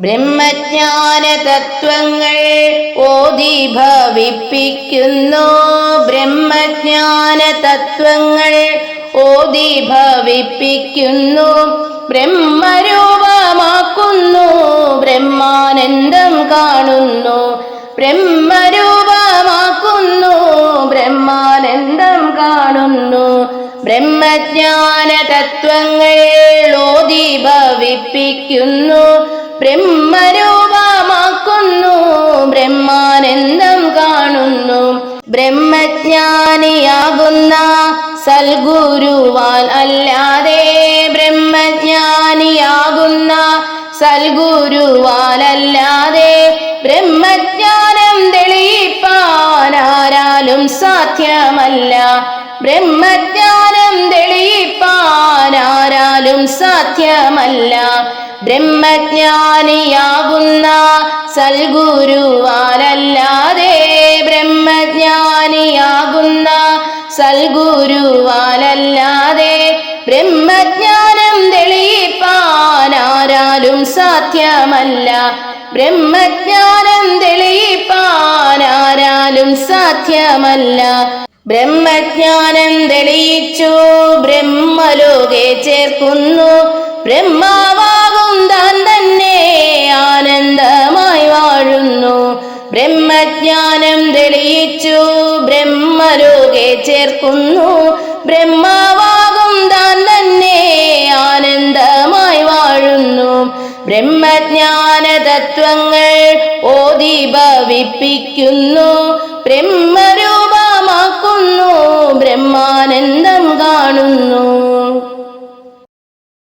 ബ്രഹ്മജ്ഞാന തത്വങ്ങൾ ഓതി ഭവിപ്പിക്കുന്നു ബ്രഹ്മജ്ഞാന തത്വങ്ങൾ ഓതി ഭവിപ്പിക്കുന്നു ബ്രഹ്മരൂപമാക്കുന്നു. ബ്രഹ്മാനന്ദം കാണുന്നു. ബ്രഹ്മരൂപമാക്കുന്നു. ബ്രഹ്മാനന്ദം കാണുന്നു. ബ്രഹ്മജ്ഞാന തത്വങ്ങൾ ഓതി ഭവിപ്പിക്കുന്നു ബ്രഹ്മരൂപമാക്കുന്നു. ബ്രഹ്മാനന്ദം കാണുന്നു. ബ്രഹ്മജ്ഞാനിയാകുന്ന സൽഗുരുവാൻ അല്ലാതെ ബ്രഹ്മജ്ഞാനിയാകുന്ന സൽഗുരുവാനല്ലാതെ ബ്രഹ്മജ്ഞാനം തെളിയിപ്പാൻ ആരാലും സാധ്യമല്ല. ബ്രഹ്മജ്ഞാനം തെളിയിപ്പാൻ ആരാലും സാധ്യമല്ല. ബ്രഹ്മജ്ഞാനിയാകുന്ന സൽഗുരുവാനല്ലാതെ ബ്രഹ്മജ്ഞാനിയാകുന്ന സൽഗുരുവാനല്ലാതെ ബ്രഹ്മജ്ഞാനം തെളിയിപ്പാനാരാലും സാധ്യമല്ല. ബ്രഹ്മജ്ഞാനം തെളിയിപ്പാനാരാലും സാധ്യമല്ല. ബ്രഹ്മജ്ഞാനം തെളിയിച്ചു ബ്രഹ്മലോകെ ചേർക്കുന്നു. ബ്രഹ്മാവാകും തെളിയിച്ചു ബ്രഹ്മലോകെ ചേർക്കുന്നു. ബ്രഹ്മാവാകും താൻ തന്നെ ആനന്ദമായി വാഴുന്നു. ബ്രഹ്മജ്ഞാന തത്വങ്ങൾ ഓതി ഭവിപ്പിക്കുന്നു. ബ്രഹ്മരൂപമാക്കുന്നു. ബ്രഹ്മാനന്ദം കാണുന്നു.